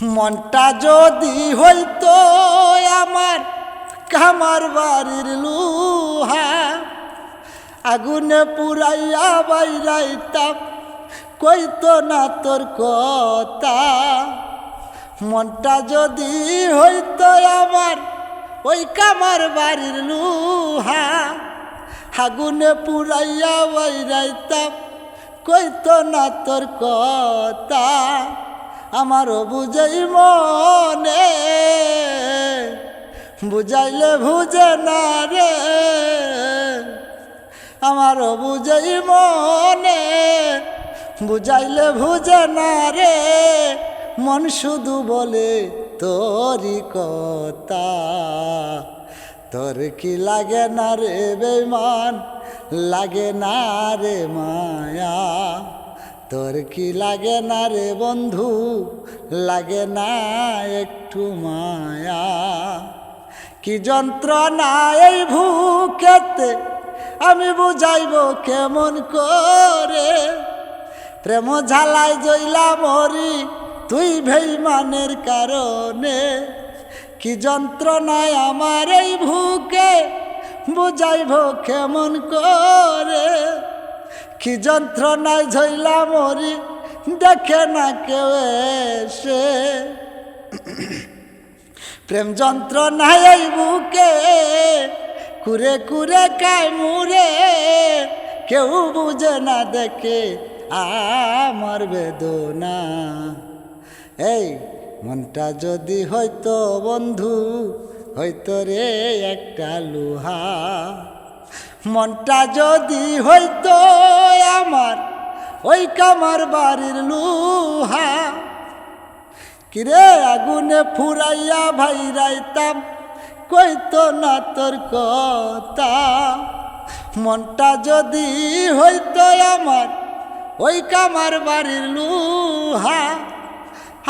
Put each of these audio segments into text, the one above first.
মনটা যদি হইতো আমার কামার বাড়ির লুহা, আগুনে পুরাইয়া বাইরাইতাম, কইতো না তোর কথা। মনটা যদি হইতো আমার ওই কামার বাড়ির লুহা, আগুনে পুরাইয়া বাইরাইতাম, কইতো না তোর কথা। আমারও বুঝাই মনে, বুঝাইলে বুঝে না রে। আমারও বুঝাই মনে, বুঝাইলে বুঝে না রে। মন শুধু বলে, তোরই কথা, তোর কি লাগে না রে বেমান লাগে না রে মায়া? তোর কি লাগে না রে বন্ধু? লাগে না একটু মায়া। কি যন্ত্রণা এই ভুকেতে? আমি বুঝাইব কেমন করে? প্রেম ঝালাই জইলা মরি তুই ভেইমানের কারণে। কি যন্ত্রণায় আমার এই ভুকে? বুঝাইব কেমন করে? কি যন্ত্রণায় ঝইলা মরি, দেখে না কেউ এসে। প্রেম যন্ত্রণায় এই বুকে কুরে কুরে কায় মুরে কেউ বুঝে না দেখে আমার বেদনা। এই মনটা যদি হয়তো বন্ধু, হয়তো রে একটা লোহা। মনটা যদি হইতো আমার ওই কামার বাড়ির লুহা। কিরে আগুনে ফুরাইয়া ভাইরাইতাম কইতো না তোর কথা। মনটা যদি হইতো আমার, ওই কামার বাড়ির লুহা।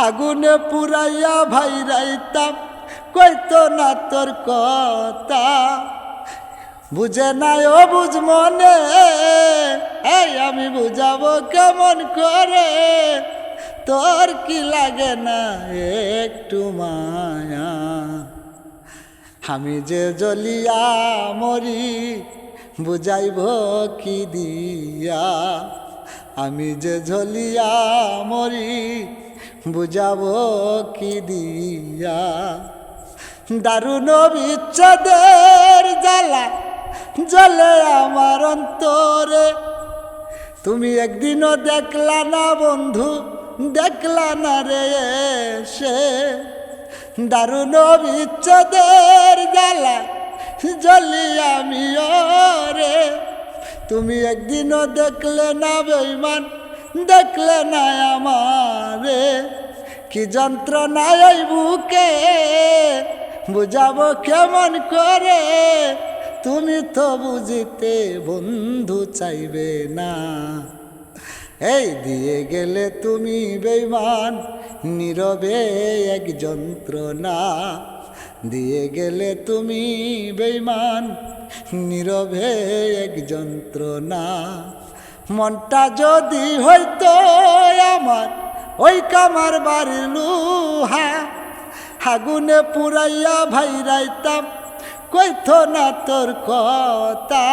আগুনে পুরাইয়া ভাইরাইতাম কইতো না তোর কথা। বুঝে নাই ও বুঝ মনে। এই, আমি বুঝাবো কেমন করে? তোর কি লাগে না একটু মায়া? আমি যে জ্বলিয়া মরি, বুঝাইব কি দিয়া? আমি যে ঝলিয়া মরি, বুঝাবো কি দিয়া? দারুণ বিচ্ছেদের জ্বালা জলে আমার অন্তরে। তুমি একদিনও দেখলা না বন্ধু, দেখলা না রে সে দারুণ বিচ্ছেদের জ্বালা জলি আমি রে। তুমি একদিনও দেখলে না বেইমান দেখলে না আমারে। কি যন্ত্রণায় বুকে, বুঝাবো কেমন করে? তুমি তো বুঝিতে বন্ধু চাইবে না। এই দিয়ে গেলে তুমি বেইমান, নীরবে এক যন্ত্রণা। দিয়ে গেলে তুমি বেইমান, নীরবে এক যন্ত্রণা। মনটা যদি হইতো আমার, ওই কামার বাড়ির লুহা, আগুনে পুরাইয়া ভাইরাইতাম। কইতো না তোর কথা।